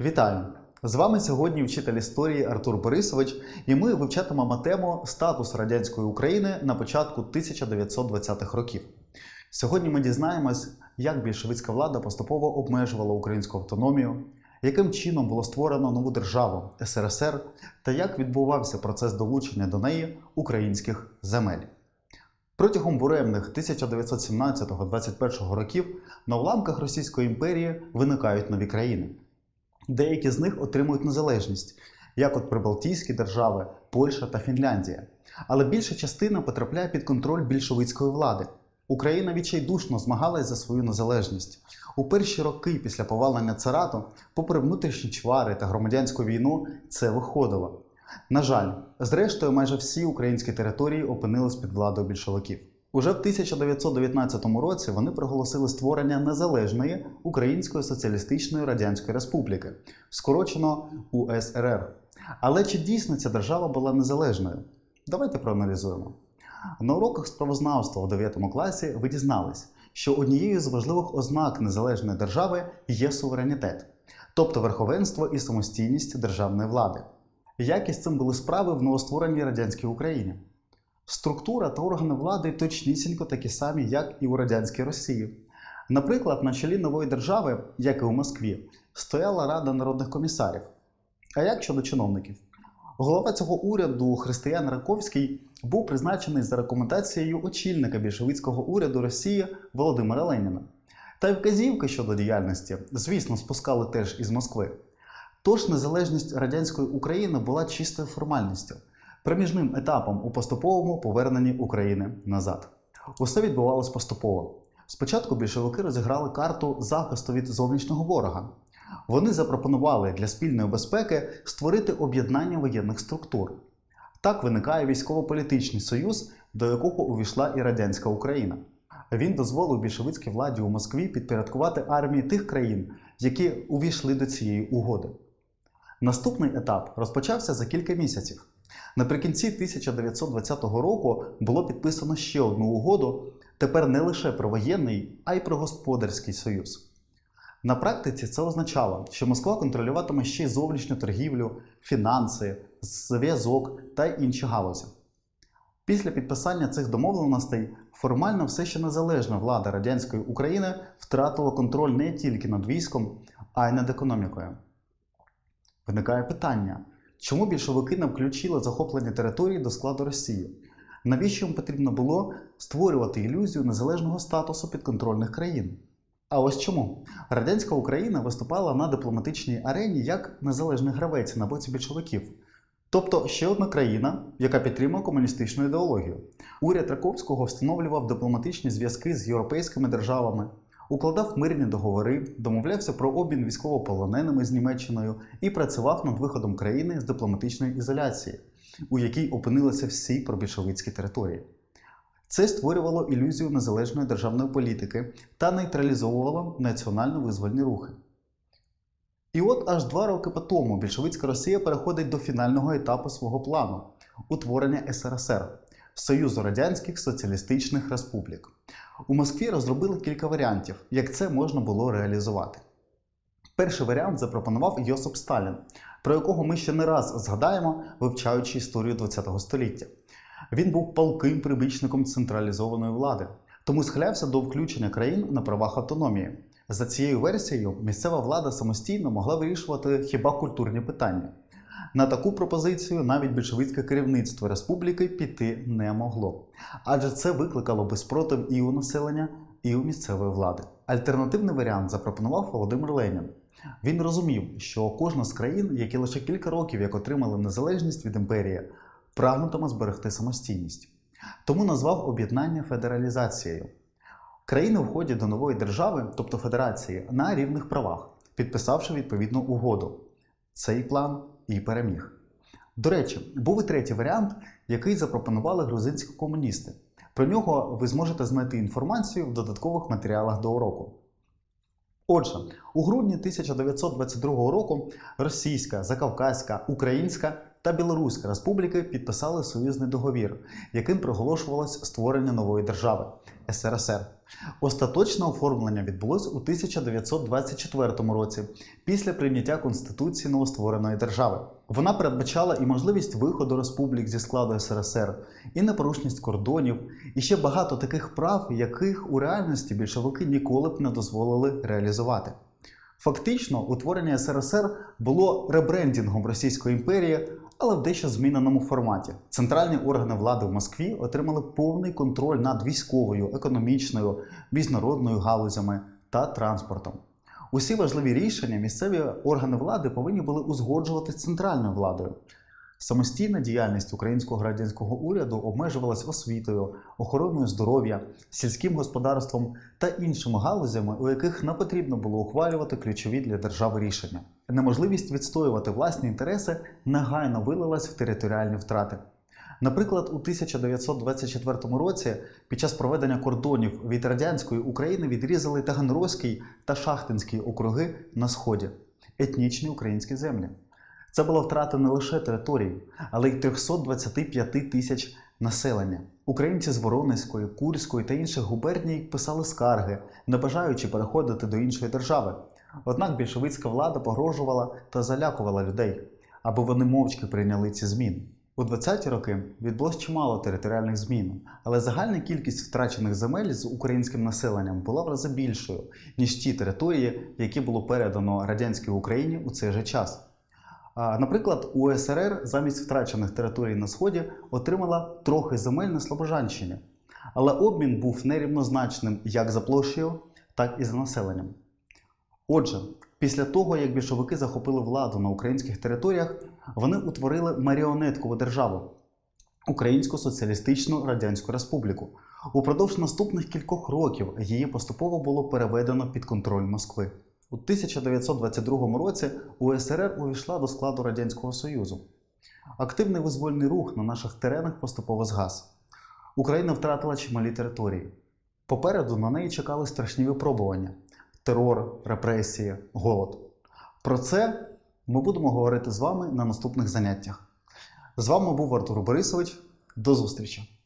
Вітаю! З вами сьогодні вчитель історії Артур Борисович, і ми вивчатимемо тему статус радянської України на початку 1920-х років. Сьогодні ми дізнаємось, як більшовицька влада поступово обмежувала українську автономію, яким чином було створено нову державу СРСР та як відбувався процес долучення до неї українських земель. Протягом буремних 1917-21 років на уламках Російської імперії виникають нові країни. Деякі з них отримують незалежність, як от Прибалтійські держави, Польща та Фінляндія. Але більша частина потрапляє під контроль більшовицької влади. Україна відчайдушно змагалась за свою незалежність. У перші роки після повалення царату, попри внутрішні чвари та громадянську війну, це виходило. На жаль, зрештою, майже всі українські території опинились під владою більшовиків. Уже в 1919 році вони проголосили створення незалежної Української Соціалістичної Радянської Республіки, скорочено УСРР. Але чи дійсно ця держава була незалежною? Давайте проаналізуємо. На уроках справознавства у 9 класі ви дізнались, що однією з важливих ознак незалежної держави є суверенітет, тобто верховенство і самостійність державної влади. Як із цим були справи в новоствореній радянській Україні? Структура та органи влади точнісінько такі самі, як і у радянській Росії. Наприклад, на чолі нової держави, як і у Москві, стояла Рада народних комісарів. А як щодо чиновників? Голова цього уряду Християн Раковський був призначений за рекомендацією очільника більшовицького уряду Росії Володимира Леніна. Та й вказівки щодо діяльності, звісно, спускали теж із Москви. Тож незалежність радянської України була чистою формальністю, проміжним етапом у поступовому поверненні України назад. Усе відбувалось поступово. Спочатку більшовики розіграли карту захисту від зовнішнього ворога. Вони запропонували для спільної безпеки створити об'єднання воєнних структур. Так виникає військово-політичний союз, до якого увійшла і радянська Україна. Він дозволив більшовицькій владі у Москві підпорядкувати армії тих країн, які увійшли до цієї угоди. Наступний етап розпочався за кілька місяців. Наприкінці 1920 року було підписано ще одну угоду, тепер не лише про воєнний, а й про господарський союз. На практиці це означало, що Москва контролюватиме ще й зовнішню торгівлю, фінанси, зв'язок та інші галузі. Після підписання цих домовленостей формально все ще незалежна влада радянської України втратила контроль не тільки над військом, а й над економікою. Виникає питання, чому більшовики не включили захоплені території до складу Росії? Навіщо їм потрібно було створювати ілюзію незалежного статусу підконтрольних країн? А ось чому радянська Україна виступала на дипломатичній арені як незалежний гравець на боці більшовиків, тобто ще одна країна, яка підтримує комуністичну ідеологію. Уряд Раковського встановлював дипломатичні зв'язки з європейськими державами, укладав мирні договори, домовлявся про обмін військовополоненими з Німеччиною і працював над виходом країни з дипломатичної ізоляції, у якій опинилися всі пробільшовицькі території. Це створювало ілюзію незалежної державної політики та нейтралізовувало національно-визвольні рухи. І от аж два роки по тому більшовицька Росія переходить до фінального етапу свого плану утворення СРСР Союзу Радянських Соціалістичних Республік. У Москві розробили кілька варіантів, як це можна було реалізувати. Перший варіант запропонував Йосип Сталін, про якого ми ще не раз згадаємо, вивчаючи історію ХХ століття. Він був палким прибічником централізованої влади, тому схилявся до включення країн на правах автономії. За цією версією, місцева влада самостійно могла вирішувати хіба культурні питання. На таку пропозицію навіть більшовицьке керівництво республіки піти не могло, адже це викликало би спротив і у населення, і у місцевої влади. Альтернативний варіант запропонував Володимир Ленін. Він розумів, що кожна з країн, які лише кілька років як отримали незалежність від імперії, прагнутиме зберегти самостійність. Тому назвав об'єднання федералізацією. Країни входять до нової держави, тобто федерації, на рівних правах, підписавши відповідну угоду. Цей план і переміг. До речі, був і третій варіант, який запропонували грузинські комуністи. Про нього ви зможете знайти інформацію в додаткових матеріалах до уроку. Отже, у грудні 1922 року Російська, Закавказька, Українська та Білоруська республіки підписали союзний договір, яким проголошувалось створення нової держави СРСР Остаточне оформлення відбулось у 1924 році після прийняття Конституції новоствореної держави. Вона передбачала і можливість виходу республік зі складу СРСР, і непорушність кордонів, і ще багато таких прав, яких у реальності більшовики ніколи б не дозволили реалізувати. Фактично, утворення СРСР було ребрендінгом Російської імперії, але в дещо зміненому форматі. Центральні органи влади в Москві отримали повний контроль над військовою, економічною, міжнародною галузями та транспортом. Усі важливі рішення місцеві органи влади повинні були узгоджувати з центральною владою. Самостійна діяльність українського громадянського уряду обмежувалась освітою, охороною здоров'я, сільським господарством та іншими галузями, у яких не потрібно було ухвалювати ключові для держави рішення. Неможливість відстоювати власні інтереси негайно вилилась в територіальні втрати. Наприклад, у 1924 році під час проведення кордонів від радянської України відрізали Таганрозький та Шахтинський округи на сході етнічні українські землі. Це була втрата не лише території, але й 325 тисяч населення. Українці з Воронезької, Курської та інших губерній писали скарги, не бажаючи переходити до іншої держави. Однак більшовицька влада погрожувала та залякувала людей, аби вони мовчки прийняли ці зміни. У 20-ті роки відбулось чимало територіальних змін, але загальна кількість втрачених земель з українським населенням була в рази більшою, ніж ті території, які було передано радянській Україні у цей же час. Наприклад, УСРР замість втрачених територій на сході отримала трохи земель на Слобожанщині, але обмін був нерівнозначним як за площею, так і за населенням. Отже, після того, як більшовики захопили владу на українських територіях, вони утворили маріонеткову державу Українську Соціалістичну Радянську Республіку. Упродовж наступних кількох років її поступово було переведено під контроль Москви. У 1922 році УСРР увійшла до складу Радянського Союзу. Активний визвольний рух на наших теренах поступово згас. Україна втратила чималі території. Попереду на неї чекали страшні випробування: терор, репресії, голод. Про це ми будемо говорити з вами на наступних заняттях. З вами був Артур Борисович. До зустрічі!